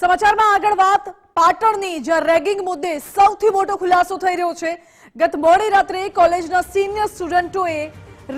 સમાચારમાં આગળ વાત. પાટણની જ્યાં રેગિંગ મુદ્દે સૌથી મોટો ખુલાસો થઈ રહ્યો છે. ગત મોડી રાત્રે કોલેજના સિનિયર સ્ટુડન્ટોએ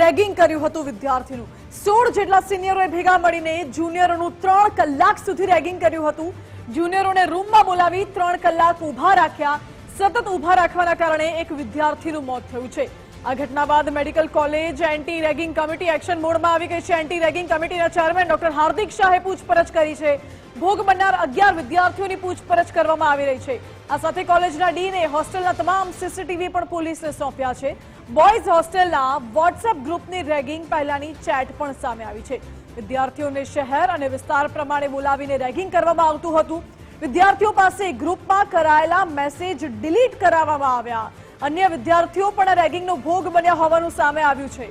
રેગિંગ કર્યું હતું વિદ્યાર્થીનું. સોળ જેટલા સિનિયરોએ ભેગા મળીને જુનિયરોનું ત્રણ કલાક સુધી રેગિંગ કર્યું હતું. જુનિયરોને રૂમમાં બોલાવી ત્રણ કલાક ઊભા રાખ્યા. સતત ઊભા રાખવાના કારણે એક વિદ્યાર્થીનું મોત થયું છે. આ ઘટના બાદ medical college anti ragging committee action મોડમાં આવી ગઈ છે. એન્ટી રેગિંગ કમિટીના ચેરમેન ડોક્ટર હાર્દિક શાહે પૂછપરછ કરી છે. ભોગ બનનાર અગિયાર વિદ્યાર્થીઓની પૂછપરછ કરવામાં આવી રહી છે. આ સાથે કોલેજના ડીને હોસ્ટેલના તમામ સીસીટીવી પણ પોલીસને સોંપ્યા છે. બોયઝ હોસ્ટેલના વોટ્સએપ ગ્રુપની રેગિંગ પહેલાની ચેટ પણ સામે આવી છે. વિદ્યાર્થીઓને શહેર અને વિસ્તાર પ્રમાણે બોલાવીને રેગિંગ કરવામાં આવતું હતું. વિદ્યાર્થીઓ પાસે ગ્રુપમાં કરાયેલા મેસેજ ડિલીટ કરાવવામાં આવ્યા. અન્ય વિદ્યાર્થીઓ પણ રેગિંગનો ભોગ બન્યા હોવાનું સામે આવ્યું છે.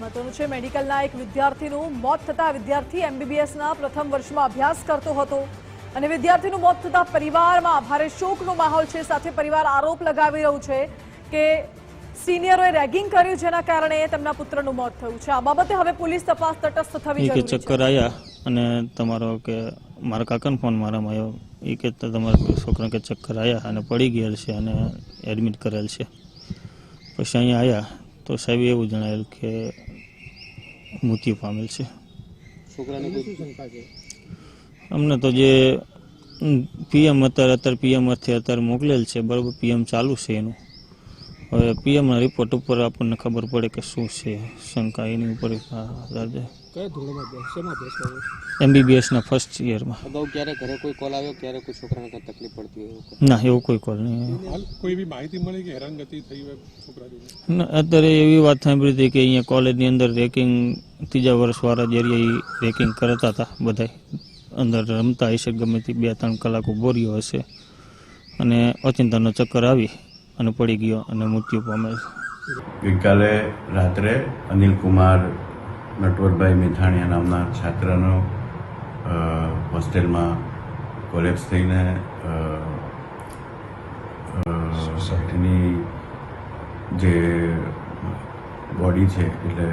મહત્વનું છે મેડિકલના એક વિદ્યાર્થીનું મોત થતા વિદ્યાર્થી એમબીબીએસના પ્રથમ વર્ષમાં અભ્યાસ કરતો હતો. અને વિદ્યાર્થીનું મોત થતા પરિવારમાં ભારે શોકનો માહોલ છે સાથે પરિવાર આરોપ લગાવી રહ્યું છે કે સિનિયરોએ રેગિંગ કર્યું જેના કારણે તેમના પુત્રનું મોત થયું છે. આ બાબતે હવે પોલીસ તપાસ તટસ્થ થવી જરૂરી છે. ચક્કર આવ્યા અને તમારો કે મારા કાકાનો ફોન મારામાં આવ્યો. એ કે તમારા છોકરા કે ચક્કર આવ્યા અને પડી ગયેલ છે અને એડમિટ કરેલ છે. પછી અહીંયા આવ્યા તો સાહેબ એવું જણાવેલ કે મૃત્યુ પામેલ છે. અમને તો જે પીએમ અત્યારે અત્યારે પીએમ અર્થે અત્યારે મોકલેલ છે બરાબર પીએમ ચાલુ છે એનું. હવે પીએમના રિપોર્ટ ઉપર આપણને ખબર પડે કે શું છે શંકા એની ઉપર આધાર છે. કયા ધોરણમાં અભ્યાસ શેમાં અભ્યાસ કર્યો એમબીબીએસના ફર્સ્ટ યરમાં અગાઉ ક્યારે ઘરે કોઈ કોલ આવ્યો? ક્યારે કોઈ છોકરાને કંઈ તકલીફ પડતી હોય ના એવું કોઈ કોલ નહીં હાલ કોઈ એવી માહિતી મળી કે હેરાનગતિ થઈ હોય છોકરા ના, અત્યારે એવી વાત સાંભળી હતી કે અહીંયા કોલેજની અંદર રેકિંગ ત્રીજા વર્ષવાળા જે રહ્યા રેકિંગ કરતા હતા બધાય. અંદર રમતા હશે ગમે તે બે ત્રણ કલાક ઊભો રહ્યો હશે. અને અચિંતાનો ચક્કર આવી અને પડી ગયો અને મૃત્યુ પામે ગઈકાલે રાત્રે અનિલ કુમાર નટવરભાઈ મિથાણીયા નામના છાત્રનો હોસ્ટેલમાં કોલેપ્સ થઈને એની જે બોડી છે એટલે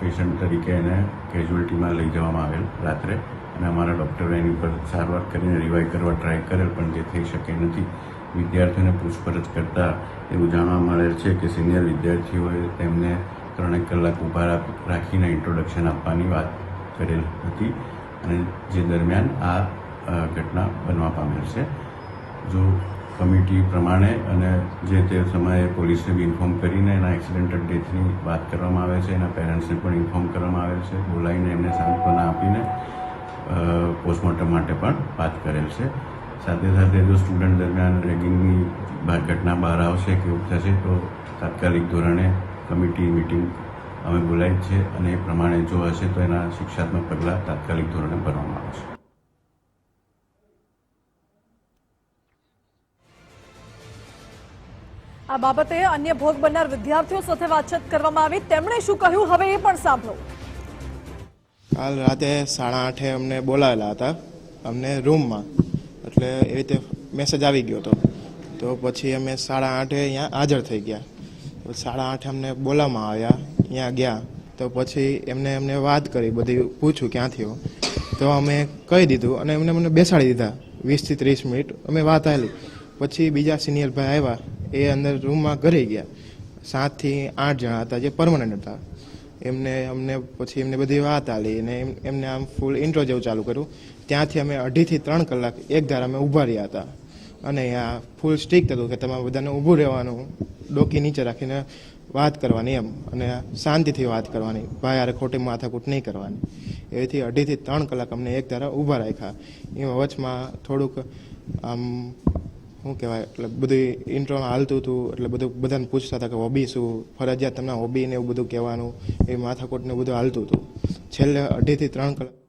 પેશન્ટ તરીકે એને કેઝ્યુઅલ્ટીમાં લઈ જવામાં આવેલ રાત્રે. અને અમારા ડૉક્ટરે એની ઉપર સારવાર કરીને રિવાઈવ કરવા ટ્રાય કરેલ, પણ જે થઈ શકે નથી. વિદ્યાર્થીઓને પૂછપરછ કરતાં એવું જાણવા મળેલ છે કે સિનિયર વિદ્યાર્થીઓએ તેમને ત્રણેક કલાક ઊભા રાખ- રાખીને ઇન્ટ્રોડક્શન આપવાની વાત કરેલ હતી અને જે દરમિયાન આ ઘટના બનવા પામેલ છે. જો કમિટી પ્રમાણે અને જે તે સમયે પોલીસને બી ઇન્ફોર્મ કરીને એના એક્સિડેન્ટલ ડેથની વાત કરવામાં આવે છે, એના પેરેન્ટ્સને પણ ઇન્ફોર્મ કરવામાં આવે છે, બોલાવીને એમને સાંત્વના આપીને પોસ્ટમોર્ટમ માટે પણ વાત કરેલ છે. સાથે સાથે જો સ્ટુડન્ટ દરમિયાન રેગિંગની ઘટના બહાર આવશે કે એવું થશે, તો તાત્કાલિક ધોરણે કમિટી મિટિંગ અમે બોલાવી છે અને એ પ્રમાણે જો હશે તો એના શિક્ષાત્મક પગલાં તાત્કાલિક ધોરણે ભરવામાં આવશે આ બાબતે અન્ય ભોગ બનનાર વિદ્યાર્થીઓ સાથે વાતચીત કરવામાં આવી. તેમણે શું કહ્યું હવે એ પણ સાંભળો. કાલ રાતે સાડા આઠે અમને બોલાવેલા હતા અમને રૂમમાં. એટલે એ રીતે મેસેજ આવી ગયો હતો. તો પછી અમે સાડા આઠે અહીંયા હાજર થઈ ગયા. સાડા આઠે અમને બોલાવવામાં આવ્યા, અહીંયા ગયા. તો પછી એમને એમને વાત કરી, બધી પૂછ્યું ક્યાંથી હો? તો અમે કહી દીધું અને એમને મને બેસાડી દીધા, વીસથી ત્રીસ મિનિટ અમે વાત આવેલી પછી બીજા સિનિયર ભાઈ આવ્યા, એ અંદર રૂમમાં ઘરે ગયા. સાતથી આઠ જણા હતા જે પરમનન્ટ હતા. એમને અમને પછી એમને બધી વાત આલી અને એમને આમ ફૂલ ઇન્ટ્રો જેવું ચાલુ કર્યું. ત્યાંથી અમે અઢીથી ત્રણ કલાક એક ધારા અમે ઊભા રહ્યા હતા. અને આ ફૂલ સ્ટીક હતું કે તમારે બધાને ઊભું રહેવાનું, ડોકી નીચે રાખીને વાત કરવાની એમ. અને શાંતિથી વાત કરવાની. ભાઈ યાર ખોટી માથાકૂટ નહીં કરવાની. એથી અઢીથી ત્રણ કલાક અમને એક ધારા ઊભા રાખ્યા. એમાં વચમાં થોડુંક, આમ, શું કહેવાય, એટલે બધું ઇન્ટ્રોમાં હાલતું હતું, એટલે બધું બધાને પૂછતા હતા કે હોબી શું? ફરજિયાત તમને હોબી ને એવું બધું કહેવાનું, એ માથાકોટ ને બધું હાલતું હતું. છેલ્લે અઢીથી ત્રણ કલાક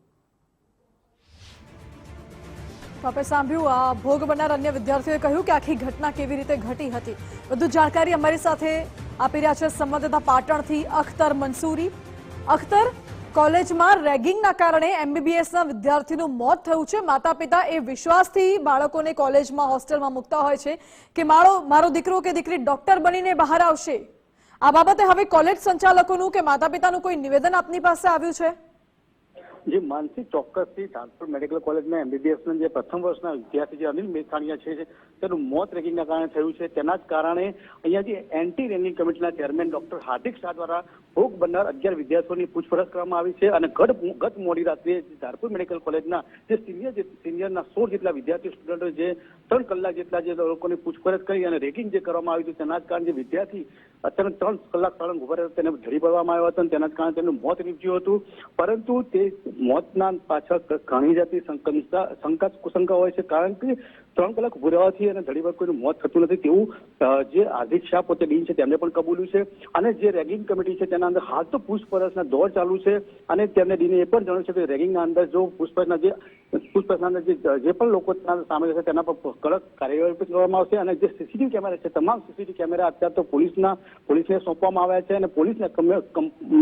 આપણે સાંભળ્યું, આ ભોગ બનનાર અન્ય વિદ્યાર્થીઓએ કહ્યું કે આખી ઘટના કેવી રીતે ઘટી હતી. વધુ જાણકારી અમારી સાથે આપી રહ્યા છે સંવાદદાતા પાટણથી અખ્તર મંસૂરી. અખ્તર, કોલેજમાં રેગિંગના કારણે એમબીબીએસના વિદ્યાર્થીનું મોત થયું છે. માતા પિતા એ વિશ્વાસથી બાળકોને કોલેજમાં, હોસ્ટેલમાં મૂકતા હોય છે કે મારો મારો દીકરો કે દીકરી ડોક્ટર બનીને બહાર આવશે. આ બાબતે હવે કોલેજ સંચાલકોનું કે માતા પિતાનું કોઈ નિવેદન આપની પાસે આવ્યું છે? જે માનસિક ચોક્કસથી ધારપુર મેડિકલ કોલેજના એમબીબીએસના જે પ્રથમ વર્ષના વિદ્યાર્થી જે અનિલ મેથાણીયા છે તેનું મોત રેગિંગના કારણે થયું છે, તેના જ કારણે અહીંયા જે એન્ટી રેગિંગ કમિટીના ચેરમેન ડોક્ટર હાર્દિક શાહ દ્વારા ભોગ બનનાર અગિયાર વિદ્યાર્થીઓની પૂછપરછ કરવામાં આવી છે અને ગત ગત મોડી રાત્રે ધારપુર મેડિકલ કોલેજના જે સિનિયર સિનિયરના સોળ જેટલા વિદ્યાર્થી સ્ટુડન્ટો જે ત્રણ કલાક જેટલા જે લોકોની પૂછપરછ કરી અને રેગિંગ જે કરવામાં આવ્યું છે, તેના જ કારણે જે વિદ્યાર્થી અચાનક ત્રણ કલાક સળંગ ઊભા રહ્યો તેને ધરી પડવામાં આવ્યો હતો તેના કારણે તેનું મોત નીપજ્યું હતું. પરંતુ તે મોતના પાછળ ઘણી જાતની શંકા કુશંકા હોય છે, કારણ કે ત્રણ કલાક ઉભું અને ધડી પર કોઈનું મોત થતું નથી તેવું જે હાર્દિક શાહ પોતે ડીન છે તેમને પણ કબૂલ્યું છે. અને જે રેગિંગ કમિટી છે તેના અંદર હાલ તો પૂછપરછના દોર ચાલુ છે અને તેમને ડીને એ પણ જણાવ્યું છે કે રેગિંગના અંદર જો પૂછપરછના જે, પૂછપરછના અંદર જે પણ લોકો સામે છે તેના પર કડક કાર્યવાહી કરવામાં આવશે અને જે સીસીટીવી કેમેરા છે, તમામ સીસીટીવી કેમેરા અત્યારે તો પોલીસના, પોલીસને સોંપવામાં આવ્યા છે અને પોલીસને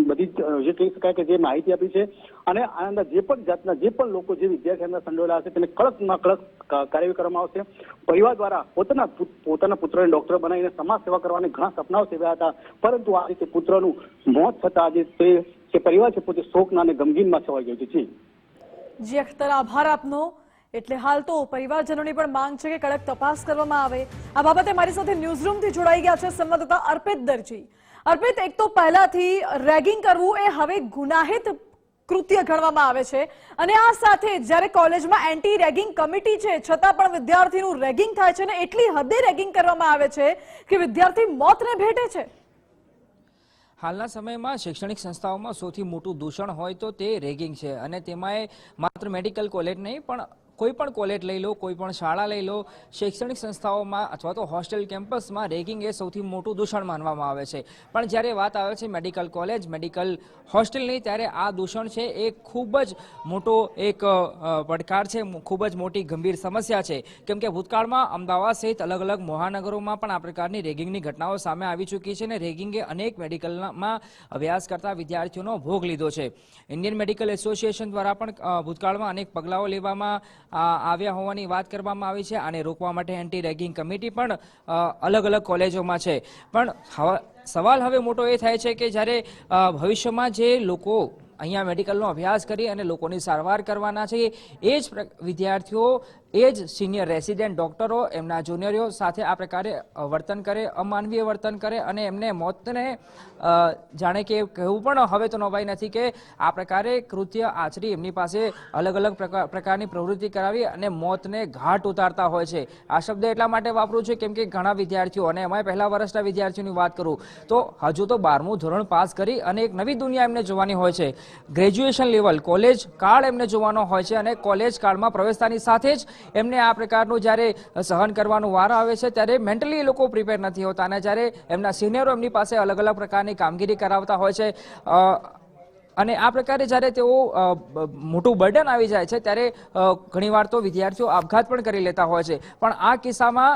બધી જે કહી શકાય કે જે માહિતી આપી છે. અને આના અંદર જે પણ જાતના જે પણ લોકો, જે વિદ્યાર્થીઓના સંડોવાયેલા હશે, તેને કડકમાં કડક કાર્યવાહી કરવામાં આવશે. પરિવાર દ્વારા પોતાના પોતાના પુત્રને ડોક્ટર બનાવીને સમાજ સેવા કરવાની ઘણા સપનાઓ સેવ્યા હતા. પરંતુ આ રીતે પુત્રનું મોત થતા આજે તે, જે પરિવાર છે, પોતે શોકના અને ગમગીનમાં છવાઈ ગયો છે. જી. અખ્તર આભાર આપનો. એટલે હાલ તો પરિવારજનોની પણ માંગ છે કે કડક તપાસ કરવામાં આવે. આ બાબતે મારી સાથે ન્યૂઝરૂમથી જોડાઈ ગયા છે સંવાદદાતા અર્પિત દરજી. અર્પિત, એક તો પહેલાથી રેગિંગ કરવું એ હવે ગુનાહિત કૃત્ય ગણવામાં આવે છે. અને આ સાથે જ્યારે કોલેજમાં એન્ટી રેગિંગ કમિટી છે, છતાં પણ વિદ્યાર્થીનું રેગિંગ થાય છે ને એટલી હદે રેગિંગ કરવામાં આવે છે કે વિદ્યાર્થી મોતને ભેટે છે. હાલના સમયમાં શૈક્ષણિક સંસ્થાઓમાં સૌથી મોટું દૂષણ હોય તો તે રેગિંગ છે અને તેમાંય માત્ર મેડિકલ કોલેજ નહીં, પણ કોઈ પણ કોલેજ લઈ લો, કોઈ પણ શાળા લઈ લો, શૈક્ષણિક સંસ્થાઓમાં અથવા તો હોસ્ટેલ કેમ્પસમાં રેગિંગ એ સૌથી મોટું દૂષણ માનવામાં આવે છે. પણ જ્યારે વાત આવે છે મેડિકલ કોલેજ, મેડિકલ હોસ્ટેલની, ત્યારે આ દૂષણ છે એ ખૂબ જ મોટો એક પડકાર છે ખૂબ જ મોટી ગંભીર સમસ્યા છે. કેમ કે ભૂતકાળમાં અમદાવાદ સહિત અલગ અલગ મહાનગરોમાં પણ આ પ્રકારની રેગિંગની ઘટનાઓ સામે આવી ચૂકી છે અને રેગિંગે અનેક મેડિકલમાં અભ્યાસ કરતા વિદ્યાર્થીઓનો ભોગ લીધો છે. ઇન્ડિયન મેડિકલ એસોસિએશન દ્વારા પણ ભૂતકાળમાં અનેક પગલાઓ લેવામાં આવ્યા હોવાની વાત કરવામાં આવી છે આને રોકવા માટે એન્ટી રેગિંગ કમિટી પણ અલગ અલગ કોલેજોમાં છે. પણ સવાલ હવે મોટો એ થાય છે કે જ્યારે ભવિષ્યમાં જે લોકો અહીંયા મેડિકલનો અભ્યાસ કરી અને લોકોની સારવાર કરવાના છે, એ જ વિદ્યાર્થીઓ એ જ સિનિયર રેસિડેન્ટ ડોક્ટરો એમના જુનિયરો સાથે આ પ્રકારે વર્તન કરે, અમાનવીય વર્તન કરે અને એમને મોતને જાણે કે કહેવું પણ હવે તો નવાઈ નથી કે આ પ્રકારે કૃત્ય આચરી એમની પાસે અલગ અલગ પ્રકાર- પ્રકારની પ્રવૃત્તિ કરાવી અને મોતને ઘાટ ઉતારતા હોય છે. આ શબ્દ એટલા માટે વાપરું છું કેમ કે ઘણા વિદ્યાર્થીઓ અને એમાં પહેલા વર્ષના વિદ્યાર્થીઓની વાત કરું, તો હજુ તો બારમું ધોરણ પાસ કરી અને એક નવી દુનિયા એમને જોવાની હોય છે. ગ્રેજ્યુએશન લેવલ કોલેજ કાળ એમને જોવાનો હોય છે અને કોલેજ કાળમાં પ્રવેશતાની સાથે જ એમને આ પ્રકારનું જ્યારે સહન કરવાનો વારો આવે છે, ત્યારે મેન્ટલી એ લોકો પ્રિપેર નથી હોતા. અને જ્યારે એમના સિનિયરો એમની પાસે અલગ અલગ પ્રકારની કામગીરી કરાવતા હોય છે અને આ પ્રકારે જ્યારે તેઓ મોટું બર્ડન આવી જાય છે, ત્યારે ઘણીવાર તો વિદ્યાર્થીઓ આપઘાત પણ કરી લેતા હોય છે. પણ આ કિસ્સામાં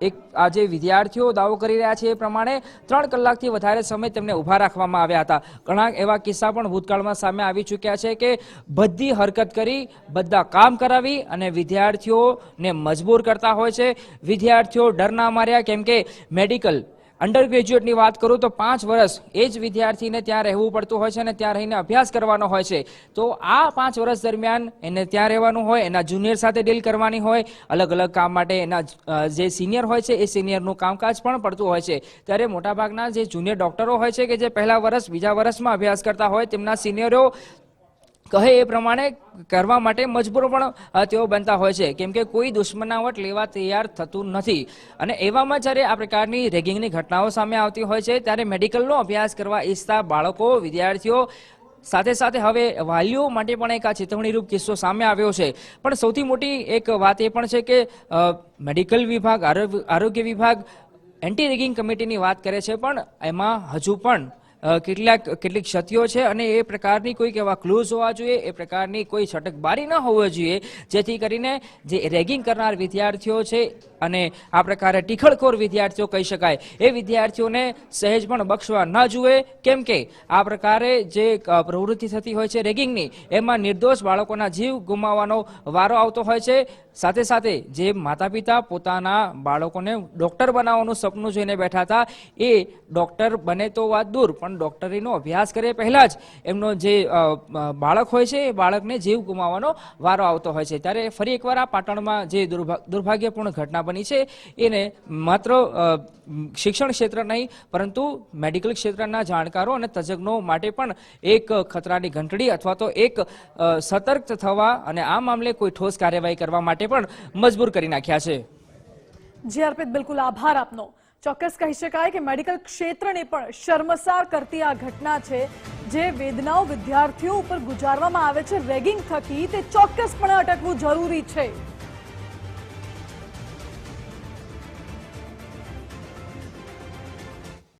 એક, આ જે વિદ્યાર્થીઓ દાવો કરી રહ્યા છે એ પ્રમાણે ત્રણ કલાકથી વધારે સમય તેમને ઊભા રાખવામાં આવ્યા હતા. ઘણા એવા કિસ્સા પણ ભૂતકાળમાં સામે આવી ચૂક્યા છે કે બધી હરકત કરી, બધા કામ કરાવી અને વિદ્યાર્થીઓને મજબૂર કરતા હોય છે. વિદ્યાર્થીઓ ડરના માર્યા, કેમ કે મેડિકલ અંડર ગ્રેજ્યુએટની વાત કરું તો પાંચ વર્ષ એ જ વિદ્યાર્થીને ત્યાં રહેવું પડતું હોય છે અને ત્યાં રહીને અભ્યાસ કરવાનો હોય છે. તો આ પાંચ વર્ષ દરમિયાન એને ત્યાં રહેવાનું હોય, એના જુનિયર સાથે ડીલ કરવાની હોય, અલગ અલગ કામ માટે એના જે સિનિયર હોય છે એ સિનિયરનું કામકાજ પણ પડતું હોય છે. ત્યારે મોટાભાગના જે જુનિયર ડૉક્ટરો હોય છે કે જે પહેલા વર્ષ, બીજા વર્ષમાં અભ્યાસ કરતા હોય, તેમના સિનિયરો કહે એ પ્રમાણે કરવા માટે મજબૂર પણ તેઓ બનતા હોય છે. કેમ કે કોઈ દુશ્મનાવટ લેવા તૈયાર થતું નથી. અને એવામાં જ્યારે આ પ્રકારની રેગિંગની ઘટનાઓ સામે આવતી હોય છે, ત્યારે મેડિકલનો અભ્યાસ કરવા ઈચ્છતા બાળકો, વિદ્યાર્થીઓ સાથે સાથે હવે વાલીઓ માટે પણ એક આ ચેતવણીરૂપ કિસ્સો સામે આવ્યો છે. પણ સૌથી મોટી એક વાત એ પણ છે કે મેડિકલ વિભાગ, આરોગ્ય વિભાગ એન્ટી રેગિંગ કમિટીની વાત કરે છે, પણ એમાં હજુ પણ કેટલાક, કેટલીક ક્ષતિઓ છે અને એ પ્રકારની કોઈક એવા ક્લૂઝ હોવા જોઈએ, એ પ્રકારની કોઈ છટકબારી ન હોવી જોઈએ, જેથી કરીને જે રેગિંગ કરનાર વિદ્યાર્થીઓ છે અને આ પ્રકારે ટીખળખોર વિદ્યાર્થીઓ કહી શકાય. એ વિદ્યાર્થીઓને સહેજ પણ બક્ષવા ન જુએ. કેમ કે આ પ્રકારે જે પ્રવૃત્તિ થતી હોય છે રેગિંગની, એમાં નિર્દોષ બાળકોના જીવ ગુમાવવાનો વારો આવતો હોય છે. સાથે સાથે જે માતા પિતા પોતાના બાળકોને ડૉક્ટર બનાવવાનું સપનું જોઈને બેઠા હતા, એ ડૉક્ટર બને તો વાત દૂર, પણ ડૉક્ટરીનો અભ્યાસ કરે પહેલાં જ. એમનો જે બાળક હોય છે, એ બાળકને જીવ ગુમાવવાનો વારો આવતો હોય છે. ત્યારે ફરી એકવાર આ પાટણમાં જે દુર્ભા- દુર્ભાગ્યપૂર્ણ ઘટના બની છે. એને માત્ર શિક્ષણ ક્ષેત્ર નહીં, પરંતુ મેડિકલ ક્ષેત્રના જાણકારો અને તજજ્ઞો માટે પણ એક ખતરાની ઘંટડી અથવા તો એક સતર્ક થવા અને આ મામલે કોઈ ઠોસ કાર્યવાહી કરવા માટે પણ મજબૂર કરી નાખ્યા છે. જી, અર્પિત, બિલકુલ આભાર આપનો. ચોક્કસ કહી શકાય કે મેડિકલ ક્ષેત્રને પણ શર્મસાર કરતી આ ઘટના છે, જે વેદનાઓ વિદ્યાર્થીઓ ઉપર ગુજારવામાં આવે છે. રેગિંગ થકી તે ચોક્કસપણે અટકવું જરૂરી છે.